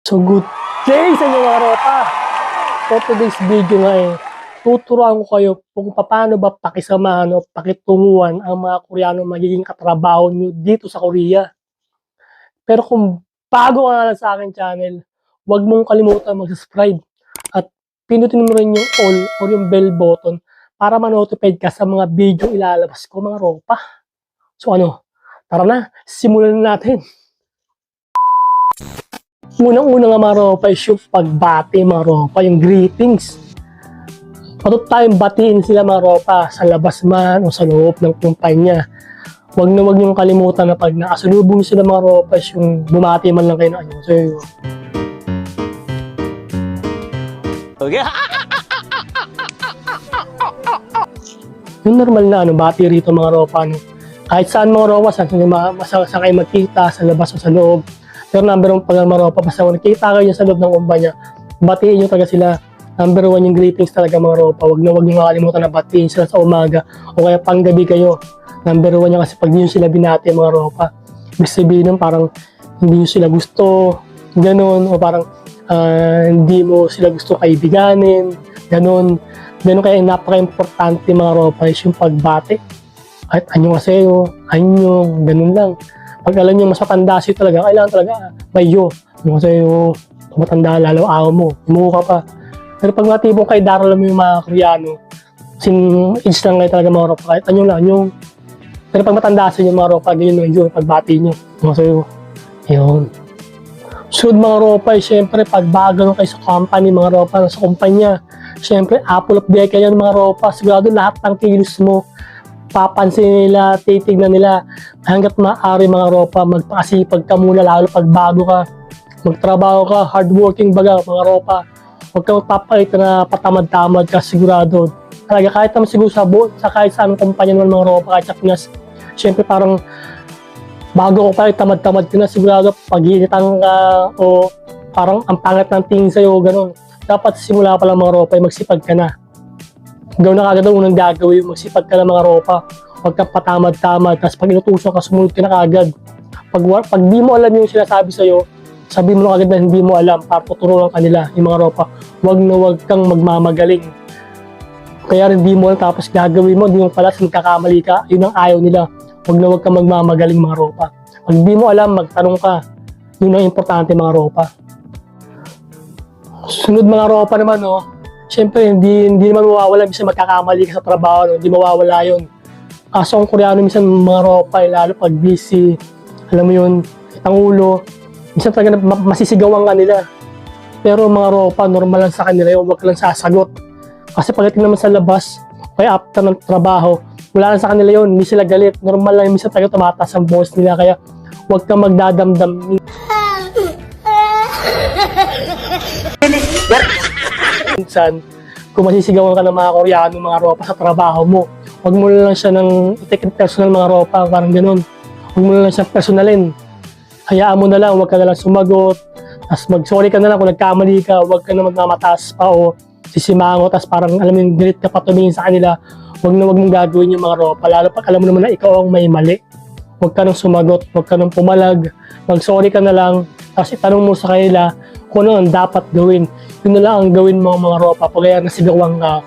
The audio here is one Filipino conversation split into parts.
So good day sa inyo mga ropa! For today's video nga eh, tuturuan ko kayo kung paano ba pakisamahan o pakitunguhan ang mga Koreano magiging katrabaho nyo dito sa Korea. Pero kung bago ka lang sa akin channel, huwag mong kalimutan mag-subscribe at pinutin mo rin yung all or yung bell button para ma-notified ka sa mga video ilalabas ko mga ropa. So ano, tara na, simulan na natin. Unang-una nga mga ropa is yung pagbati mga ropa, yung greetings. Patut tayong batiin sila mga ropa sa labas man o sa loob ng kumpanya. Huwag na huwag niyong kalimutan na pag nakasalubong sila mga ropa is yung bumati man lang kayo na ano. So, Okay? yung normal na ano, bati rito mga ropa. No? Kahit saan mga ropa, saan, saan, saan kayo magkita, sa labas o sa loob. Pero number one pag mga ropa, basta kung nakita kayo sa loob ng kumpanya, batiin nyo talaga sila. Number one yung greetings talaga mga ropa. Huwag na huwag nyo makalimutan na batiin sila sa umaga o kaya panggabi kayo. Number one yan kasi pag nyo sila binati mga ropa, ibig sabihin nun parang hindi nyo sila gusto, ganun, o parang ah, hindi mo sila gusto kaibiganin, ganun. Ganun kaya napaka-importante mga ropa is yung pagbati. Kahit anyo kasi yo, anyo, ganun lang. Pag alam nyo mas matanda siya talaga, kailangan talaga may yo. Yung kasi yo, matanda lalo ako mo, imuha ka pa. Pero pag mga tibong kay Daryl mo yung mga Koreano, sin age lang kayo talaga mga ropa, kahit anyo lang, yung pero pag matanda sa inyo mga ropa, ganyan yung yung pagbati nyo. Yung kasi yo, yun. Sunod mga ropa, eh, syempre, pag bago kayo sa company, mga ropa, sa kumpanya, syempre, apple of eye kayo mga ropa. Sigurado lahat ng kilos mo, papansin nila, titignan nila, hanggat maaari mga ropa, magpakasipag ka muna, lalo pag bago ka, magtrabaho ka, hardworking baga, mga ropa. Huwag kang magpapalit na patamad-tamad ka, sigurado. Talaga, kahit naman siguro sa buo, sa kahit saan kumpanya naman mga ropa, kahit sa Pinas, syempre parang bago ko pa tamad-tamad ka na sigurado pag-iinitan ka o parang ang pangat ng tingin sa'yo ganun. Dapat simula pa lang mga ropa magsipag ka na. Gawin na kagad ang unang gagawin, magsipag ka na mga ropa. Huwag kang patamad-tamad, tapos pag inutusan ka, sumunod ka na kagad. Pag, pag di mo alam yung sinasabi sa'yo, sabi mo na kagad na hindi mo alam para tuturuan ka nila, yung mga ropa. Huwag na huwag kang magmamagaling. Kaya rin di mo alam, tapos gagawin mo, di mo pala nagkakamali ka, yun ang ayaw nila. Huwag na huwag kang magmamagaling mga ropa. Pag di mo alam, magtanong ka. Yun ang importante mga ropa. Sunod mga ropa naman, no? Siyempre, hindi, hindi naman mawawala. Minsan magkakamali ka sa trabaho, no? Hindi mawawala yun. Kaso ang Koreano, minsan mga ropa, eh, lalo pag busy, alam mo yun, kitang ulo, minsan talaga masisigawan ka nila. Pero mga ropa, normal lang sa kanila yun, huwag lang sasagot. Kasi pagdating naman sa labas, kaya after ng trabaho, wala lang sa kanila yun, hindi sila galit. Normal lang, minsan talaga tumataas ang boss nila, kaya huwag kang magdadamdam. Minsan, kung masisigawan ka ng mga Koreano, mga ropa sa trabaho mo, huwag mo lang siya ng take it personal mga ropa, parang ganun. Huwag mo lang siya personalin. Hayaan mo na lang, huwag ka na lang sumagot. Tapos mag-sorry ka na lang kung nagkamali ka, huwag ka na magmamataas pa o sisimango, tapos parang alam mo yung galit ka pa sa kanila. Huwag na huwag mong gagawin yung mga ropa, lalo pag alam mo naman na ikaw ang may mali. Huwag ka nang sumagot, huwag ka nang pumalag, mag-sorry ka na lang, tapos itanong mo sa kanila kung ano ang dapat gawin. Yun na lang ang gawin mo mga ropa, pag kaya nasigawan ka,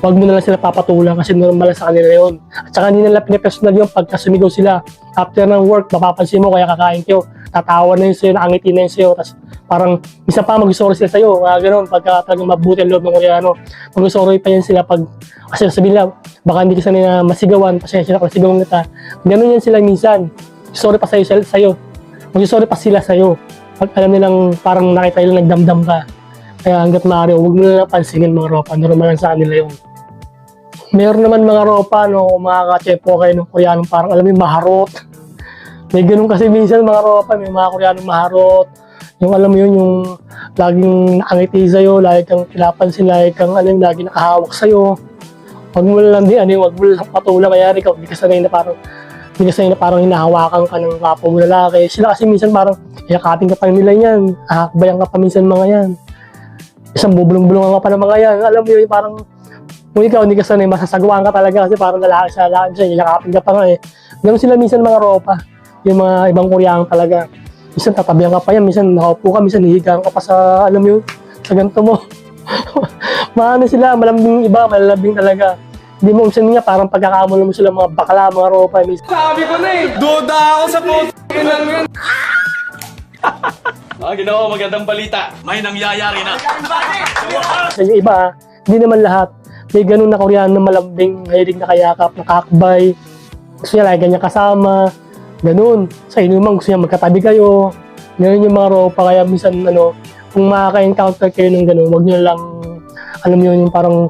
huwag mo na lang sila papatulan kasi normal sa kanila yun. At saka hindi nila pinapersonal yung pagka sumigaw sila. After ng work, mapapansin mo kaya kakain kayo, tatawa na yun sa'yo, nakangiti na yun sa'yo, tapos parang isa pa mag-sorry sila sa'yo, mga ganun, pagka talagang mabuti ang loob ng Koreano, mag-sorry pa yan sila pag, kasi sabihin nila, baka hindi ka sanay na masigawan, pasensya na kung sigawan kita. Ganun yan sila minsan. Sorry pa sa'yo, sa'yo. Mag-sorry pa sila sa'yo. Pag alam nilang parang nakita nila nagdamdam ka. Kaya hanggat maaari, huwag mo na pansinin mga ropa. Normal lang sa kanila yun. Meron naman mga ropa, no, mga kachepo kayo ng Koreanong parang alam yung maharot. May ganun kasi minsan mga ropa, may mga Koreanong maharot. Yung alam mo yun, yung laging nakangiti sa'yo, lagi kang pinapansin, lagi kang alam, lagi nakahawak sa'yo. Huwag mo lang din, ano, yung wag mo lang patulang, kaya ikaw, hindi ka sanay na parang sanay na parang hinahawakan ka ng kapo mo lalaki. Sila kasi minsan parang, yakapin ka pa nila yan, hakbayan ka pa minsan mga yan. Isang bubulong-bulungan ka pa ng mga yan. Alam mo yun, parang kung ikaw hindi ka sanay, masasagawaan ka talaga kasi parang lalaki sa lalaki siya, yakapin ka pa nga eh. Ganun sila minsan mga ropa, yung mga ibang Koreano talaga. Minsan tatabihan ka pa yan, minsan nakaupo ka, minsan hihigaan ka pa sa, alam mo yun, sa ganito mo. Maano sila, malambing iba, malalambing talaga. Hindi mo, minsan nga, parang pagkakamulan mo sila mga bakla, mga ropa. Minsan, Sabi ko na eh, duda ako sa post lang yun. Mga ginawa, magandang balita. May nangyayari na. Sa yung iba, hindi naman lahat. May ganun na Koreano na malambing, mahilig na kayakap, nakakbay. Gusto niya lagi niya kasama. Ganun. Sa inuman, gusto niya magkatabi kayo. Ganun yung mga ropa. Kaya minsan, ano, kung makaka-encounter kayo ng ganun, huwag niyo lang, alam niyo yung parang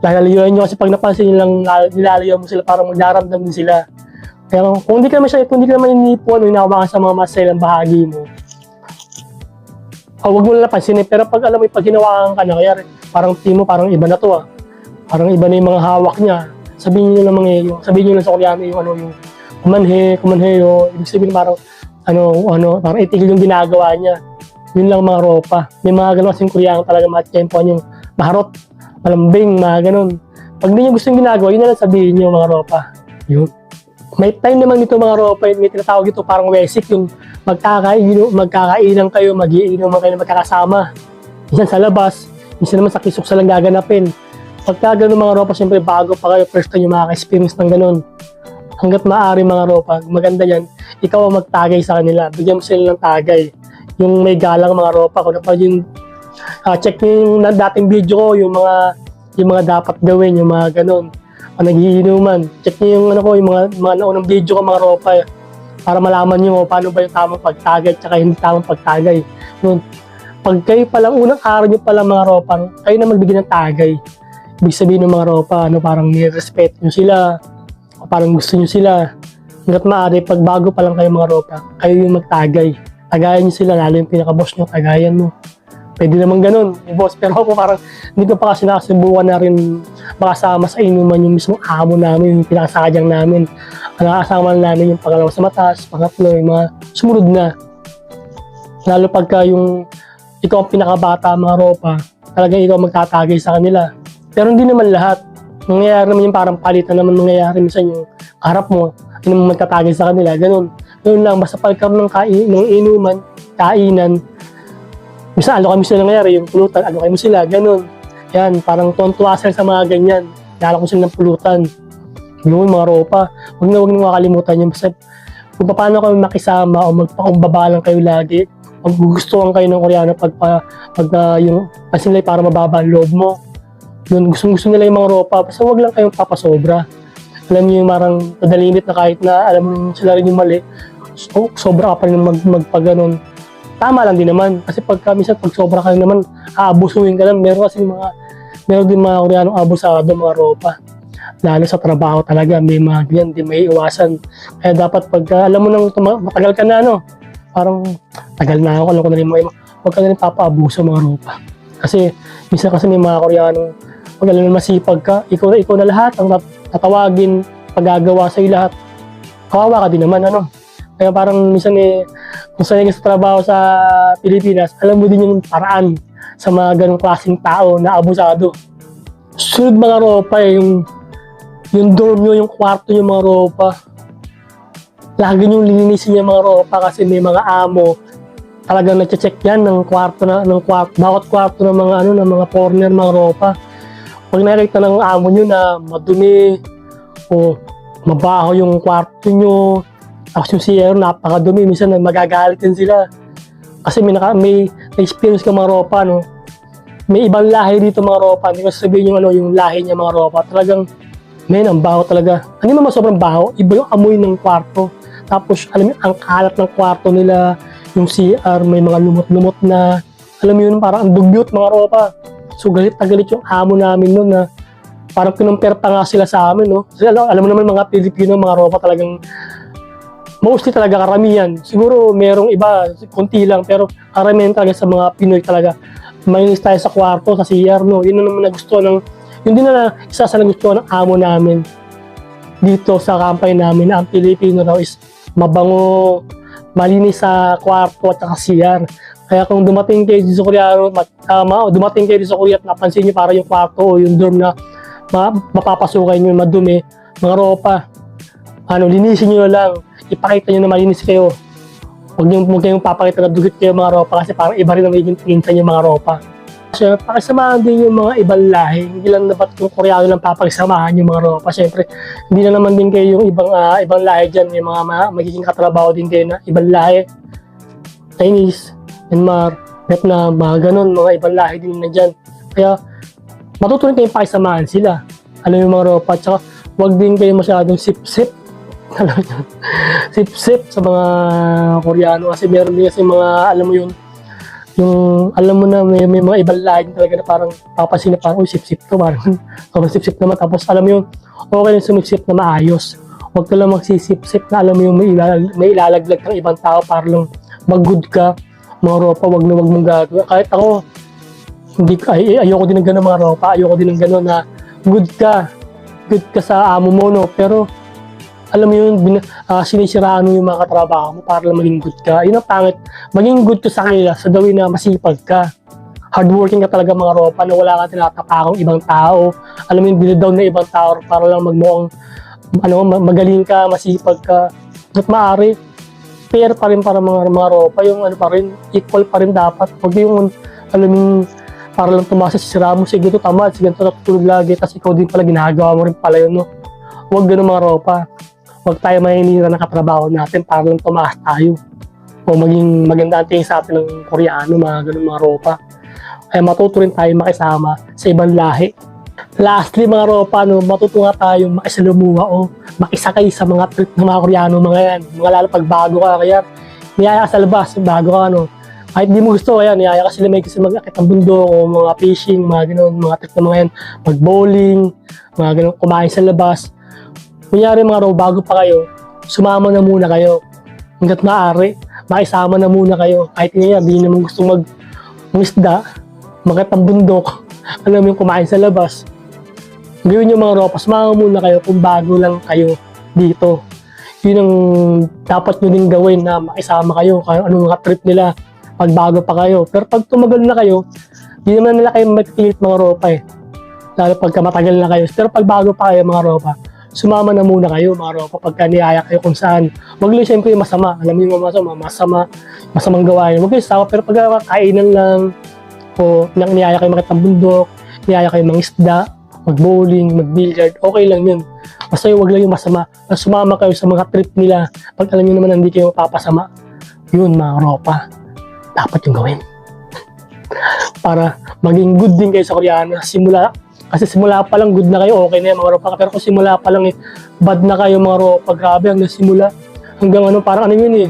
lalayuan niyo kasi pag napansin niyo lang lal- nilalayo mo sila parang magdaramdam din sila. Pero kung hindi ka naman siya, kung hindi ka naman iniipon o inawakan sa mga masailang bahagi mo, Oh, wag mo lang napansin eh. Pero pag alam mo, pag hinawakan ka na, kaya parang timo, parang iba na to ah. Parang iba na yung mga hawak niya. Sabihin niyo lang mga yung, sabihin niyo lang sa Koreano yung ano yung kumanhe, kumanheyo. Ibig sabihin parang ano, ano, parang itigil yung ginagawa niya. Yun lang mga ropa. May mga ganun kasing Koreano talaga matiyempoan yung maharot, malambing, mga ganun. Pag hindi niyo gusto yung ginagawa, yun na lang sabihin niyo mga ropa. Yun. May time naman dito mga ropa, may tinatawag ito parang wesik, yung magkakainom, magkakainan kayo, magiinom kayo na magkakasama. Minsan sa labas, minsan naman sa kisok sa lang gaganapin. Pagka ganun mga ropa, siyempre bago pa kayo, first time yung makaka-experience ng ganun. Hanggat maaari mga ropa, maganda yan, ikaw ang magtagay sa kanila. Bigyan mo sila ng tagay. Yung may galang mga ropa, kung napag yung ah, check niyo yung dating video ko, yung mga yung mga dapat gawin, yung mga ganun. Pag nagiinuman, check niyo yung ano ko, yung mga, mga naunang video ko mga ropa para malaman niyo paano ba yung tamang pagtagay at hindi tamang pagtagay. Yun. Pag kayo palang unang araw niyo palang mga ropa, kayo na magbigay ng tagay. Ibig sabihin ng mga ropa, ano, parang nire-respect niyo sila, o parang gusto niyo sila. Hanggat maaari, pag bago pa lang kayo mga ropa, kayo yung magtagay. Tagayan niyo sila, lalo yung pinaka-boss niyo, tagayan mo. Pwede naman ganun, eh, boss. Pero ako parang hindi ko pa kasi nakasubukan na rin makasama sa inuman yung mismong amo namin, yung pinakasadyang namin. Ang nakasama namin yung pangalawa sa mataas, pangatlo, yung mga sumunod na. Lalo pagka yung ikaw ang pinakabata mga ropa, talagang ikaw magtatagay sa kanila. Pero hindi naman lahat. Nangyayari naman yung parang palitan naman nangyayari minsan yung harap mo, yun naman magtatagay sa kanila, ganun. Ganun lang, basta pagkaroon ng, kain, ng inuman, kainan, minsan ano kami sila nangyayari, yung pulutan, ano kayo sila, ganun. Yan, parang tontuwa sila sa mga ganyan. Nalala ko sila ng pulutan. Yun, mga ropa. Huwag na huwag na makakalimutan yun. Basta kung paano kayo makisama o magpakumbaba lang kayo lagi, pag gustuhan kayo ng Koreano pag, pa, pag ah, yung pansin nila para mababa ang loob mo. Yun, gusto gusto nila yung mga ropa. Basta huwag lang kayong papasobra. Alam niyo yung marang to limit na kahit na alam mo sila rin yung mali, so, sobra ka pa rin mag, magpaganon. Tama lang din naman. Kasi pagka minsan pag sobra ka naman, aabusuhin ka lang. Meron kasi mga, meron din mga Koreanong abusado, mga ropa. Lalo sa trabaho talaga, may mga ganyan, di may iwasan. Kaya dapat pag ah, alam mo nang matagal ka na, ano, parang tagal na ako, alam ko na rin mga huwag ka na rin papaabuso mga ropa. Kasi minsan kasi may mga Koreanong pag alam mo masipag ka, ikaw na ikaw na lahat ang tat- tatawagin, paggagawa sa'yo lahat. Kawawa ka din naman, ano. Kaya parang minsan eh, sanay ka sa trabaho sa Pilipinas, alam mo din yung paraan sa mga ganong klaseng tao na abusado. Sunod mga ropa eh, yung yung dorm nyo, yung kwarto nyo mga ropa. Lagi nyo linisin yung mga ropa kasi may mga amo. Talagang nag-check yan ng kwarto na, ng kwarto, bawat kwarto ng mga ano, ng mga corner, mga ropa. Pag nakita ng amo nyo na madumi o mabaho yung kwarto nyo, tapos yung CR napakadumi, minsan magagalit din sila. Kasi may, naka, may, may experience ka mga ropa, no? May ibang lahi dito mga ropa. Hindi ko sabihin yung, ano, yung lahi niya mga ropa. Talagang, men, ang baho talaga. Hindi naman sobrang baho, iba yung amoy ng kwarto. Tapos, alam mo, ang kalat ng kwarto nila, yung CR, may mga lumot-lumot na, alam mo yun, parang ang dugyot mga ropa. So, galit na galit yung amo namin noon na parang kinumpir nga sila sa amin, no? Kasi alam, alam mo naman mga Pilipino, mga ropa talagang mostly talaga karamihan. Siguro merong iba, konti lang, pero karamihan talaga sa mga Pinoy talaga. Mainis tayo sa kwarto, sa CR, no? Yun na naman nagustuhan ng, yun din na isa sa nagustuhan ng amo namin dito sa company namin na ang Pilipino raw is mabango, malinis sa kwarto at saka CR. Kaya kung dumating kayo dito sa Korea, mat- tama, o dumating kayo dito sa Korea at napansin nyo para yung kwarto o yung dorm na ma- mapapasukan nyo, madumi, mga ropa, ano, linisin nyo na lang, ipakita nyo na malinis kayo. Huwag niyo huwag kayong papakita na dugot kayo mga ropa kasi parang iba rin ang magiging tingin sa inyo mga ropa. So, pakisamahan din yung mga ibang lahi. Hindi lang dapat yung Koreano lang papakisamahan yung mga ropa. Siyempre, hindi na naman din kayo yung ibang ah, ibang lahi dyan. Yung mga, mga magiging katrabaho din kayo na ibang lahi. Chinese, Myanmar, Vietnam, mga ganun, mga ibang lahi din na dyan. Kaya, matutunan kayong pakisamahan sila. Alam yung mga ropa. Tsaka, huwag din kayo masyadong sip-sip. Alam yun? sip-sip sa mga Koreano. Kasi meron din kasi mga, alam mo yun, yung alam mo na may, may mga ibang lahi talaga na parang papasin na parang, uy, sip-sip to, parang, sip-sip naman. Tapos, alam mo yun, okay lang sumip-sip na maayos. Huwag ka lang magsisip-sip na alam mo yung may, ilalag, may ilalaglag ng ibang tao para lang mag-good ka. Mga ropa, wag na wag mong gagawin. Kahit ako, hindi, ay, ay- ayoko din ng gano'n mga ropa. Ayoko din ng gano'n na good ka. Good ka sa amo mo, no? Pero, alam mo yun, bin, ah, sinisiraan mo yung mga katrabaho mo para lang maging good ka. Yun ang pangit. Maging good ka sa kanila sa gawin na masipag ka. Hardworking ka talaga mga ropa na wala ka tinatapakang ibang tao. Alam mo yung binidown na ibang tao para lang magmukhang ano, ma- magaling ka, masipag ka. At maaari, fair pa rin para mga, mga ropa. Yung ano pa rin, equal pa rin dapat. Huwag yung, alam mo, para lang tumasa sa sira mo, sige ito tama, sige ito natutulog lagi, tapos ikaw din pala ginagawa mo rin pala yun, no? Huwag ganun mga ropa. Huwag tayo mahinira ng katrabaho natin para lang tumaas tayo. O maging maganda ang tingin sa atin ng Koreano, mga ganun mga ropa. Kaya matuto rin tayo makisama sa ibang lahi. Lastly mga ropa, no, matuto nga tayo makisalumuha o makisakay sa mga trip ng mga Koreano, mga yan. Mga lalo pag bago ka, kaya niyaya ka sa labas, bago ka, no. Kahit di mo gusto, ayan, niyaya ka sila may kasi mag-akit ng bundok o mga fishing, mga ganun, mga trip ng mga yan, mag-bowling, mga ganun, kumain sa labas. Kunyari mga ropa, bago pa kayo, sumama na muna kayo. Hanggat maaari, makisama na muna kayo. Kahit nga, di naman gusto mag isda, makit ng bundok, alam yung kumain sa labas. Gawin yung mga ropas, sumama muna kayo kung bago lang kayo dito. Yun ang dapat nyo din gawin na makisama kayo, kung anong mga trip nila pag bago pa kayo. Pero pag tumagal na kayo, di naman nila kayo mapipilit mga ropa eh. Lalo pagka matagal na kayo. Pero pag bago pa kayo mga ropa, sumama na muna kayo mga ropa pagka niyaya kayo kung saan. Huwag lang siyempre masama. Alam niyo yung masama, masama, masamang gawain. Huwag kayo sama, pero pag kainan lang, o nang niyaya kayo makita bundok, niyaya kayo mangisda, mag-bowling, mag-billiard, okay lang yun. Basta yung wag lang yung masama. Na sumama kayo sa mga trip nila. Pag alam nyo naman na hindi kayo papasama, yun mga ropa, dapat yung gawin. Para maging good din kayo sa Koreano. Simula, kasi simula pa lang good na kayo, okay na yan mga ropa. Pero kung simula pa lang eh, bad na kayo mga ropa, grabe hanggang simula. Hanggang ano, parang ano yun eh,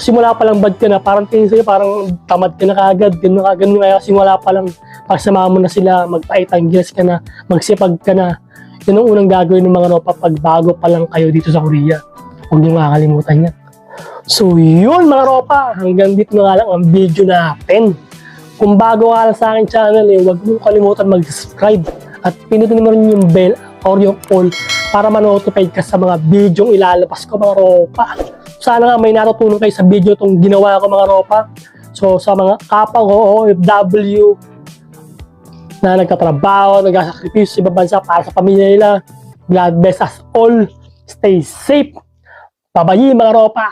simula pa lang bad ka na, parang tingin sa'yo, parang tamad ka na kagad, ganun ka, ganun kaya simula pa lang, pagsama mo na sila, magpaitanggilas ka na, magsipag ka na. Yun ang unang gagawin ng mga ropa pag bago pa lang kayo dito sa Korea. Huwag niyo makakalimutan yan. So yun mga ropa, hanggang dito na lang ang video natin. Kung bago ka lang sa akin channel, eh, huwag mo kalimutan mag-subscribe at pinutin mo rin yung bell or yung all para ma-notify ka sa mga video ilalabas ko mga ropa. Sana nga may natutunan kayo sa video itong ginawa ko mga ropa. So sa mga kapwa ko, OFW, na nagtatrabaho, nagsasakripisyo sa ibang bansa para sa pamilya nila. God bless us all. Stay safe. Babayi mga ropa.